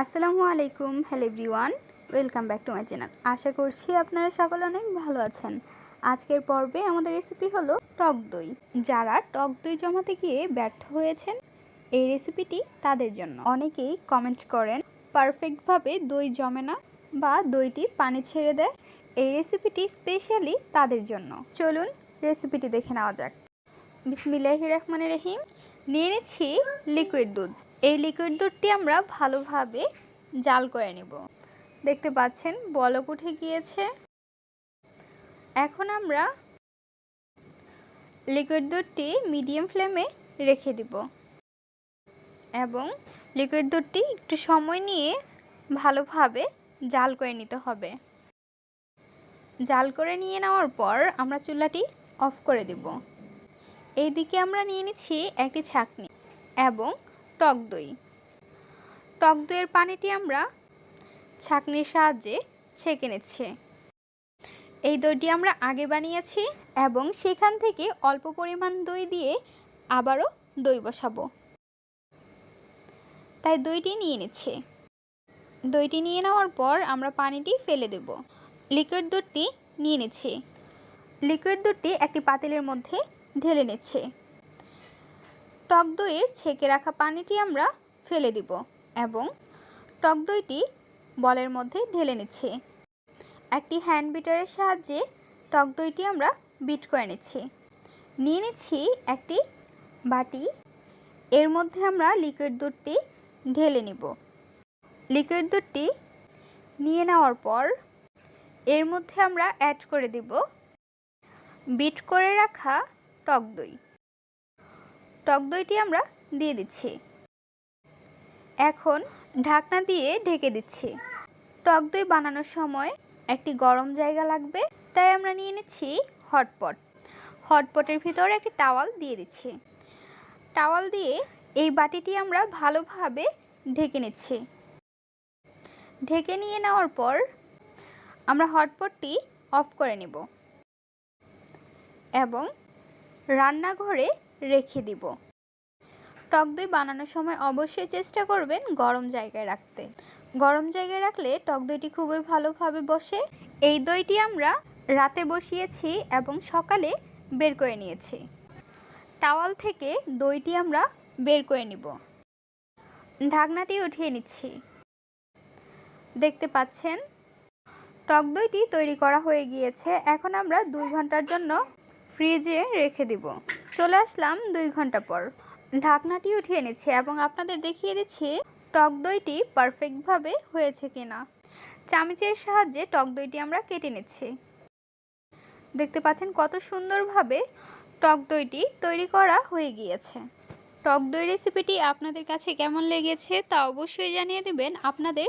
আসসালামু আলাইকুম, hello everyone, welcome back to my channel. আশা করছি আপনারা সকলে অনেক ভালো আছেন। আজকের পর্বে আমাদের রেসিপি হলো টক দই। যারা টক দই জমাতে গিয়ে ব্যর্থ হয়েছেন, এই রেসিপিটি তাদের জন্য। অনেকেই কমেন্ট করেন পারফেক্টভাবে দই জমে না বা দইটি পানি ছেড়ে দেয়। এই রেসিপিটি স্পেশালি তাদের জন্য। চলুন রেসিপিটি দেখে নেওয়া যাক। বিসমিল্লাহি রহমানের রহিম। নিয়ে নিচ্ছি লিকুইড দুধ। এই লিকুইড দুধটি আমরা ভালোভাবে জাল করে নেব। দেখতে পাচ্ছেন, বলক উঠে গিয়েছে। এখন আমরা লিকুইড দুধটি মিডিয়াম ফ্লেমে রেখে দিব। এবং লিকুইড দুধটি একটু সময় নিয়ে ভালোভাবে জাল করে নিতে হবে। জাল করে নিয়ে নেওয়ার পর আমরা চুলাটি অফ করে দেব। এইদিকে আমরা নিয়ে নিচ্ছি একটি ছাকনি এবং টক দই। টক দইয়ের পানিটি আমরা ছাকনির সাহায্যে ছেঁকে নিচ্ছি। এই দইটি আমরা আগে বানিয়েছি এবং সেখান থেকে অল্প পরিমাণ দই দিয়ে আবারও দই বসাবো। তাই দইটি নিয়ে নিচ্ছে। দইটি নিয়ে নেওয়ার পর আমরা পানিটি ফেলে দেব। লিকুইড দুধটি নিয়ে নিচ্ছি। লিকুইড দুধটি একটি পাতিলের মধ্যে ঢেলে নিচ্ছে। টক দইয়ের ছেঁকে রাখা পানিটি আমরা ফেলে দিব এবং টক দইটি বলের মধ্যে ঢেলে নিচ্ছি। একটি হ্যান্ড বিটারের সাহায্যে টক দইটি আমরা বিট করে নিচ্ছি। নিয়ে নিচ্ছি একটি বাটি। এর মধ্যে আমরা লিকুইড দুধটি ঢেলে নিব। লিকুইড দুধটি নিয়ে নেওয়ার পর এর মধ্যে আমরা অ্যাড করে দিব। বিট করে রাখা টক দই। টক দইটি আমরা দিয়ে দিচ্ছি। এখন ঢাকনা দিয়ে ঢেকে দিচ্ছি। টক দই বানানোর সময় একটি গরম জায়গা লাগবে, তাই আমরা নিয়ে নিচ্ছি হটপট হটপটের ভিতরে একটি টাওয়াল দিয়ে দিচ্ছি। টাওয়াল দিয়ে এই বাটিটি আমরা ভালোভাবে ঢেকে নিচ্ছি। ঢেকে নিয়ে নেওয়ার পর আমরা হটপটটি অফ করে নেব। এবং রান্নাঘরে রেখে দিব। টক দই বানানোর সময় অবশ্যই চেষ্টা করবেন গরম জায়গায় রাখতে। গরম জায়গায় রাখলে টক দইটি খুবই ভালোভাবে বসে। এই দইটি আমরা রাতে বসিয়েছি এবং সকালে বের করে নিয়েছি। টাওয়াল থেকে দইটি আমরা বের করে নিব। ঢাকনাটি উঠিয়ে নিচ্ছি। দেখতে পাচ্ছেন? টক দইটি তৈরি করা হয়ে গিয়েছে। এখন আমরা দুই ঘণ্টার জন্য ফ্রিজে রেখে দিব। চলে আসলাম দুই ঘণ্টা পর। ঢাকনাটি উঠিয়ে নিচ্ছে এবং আপনাদের দেখিয়ে দিচ্ছি টক দইটি পারফেক্টভাবে হয়েছে কিনা। চামচের সাহায্যে টক দইটি আমরা কেটে নিচ্ছি। দেখতে পাচ্ছেন কত সুন্দরভাবে টক দইটি তৈরি করা হয়ে গিয়েছে। টক দই রেসিপিটি আপনাদের কাছে কেমন লেগেছে তা অবশ্যই জানিয়ে দেবেন। আপনাদের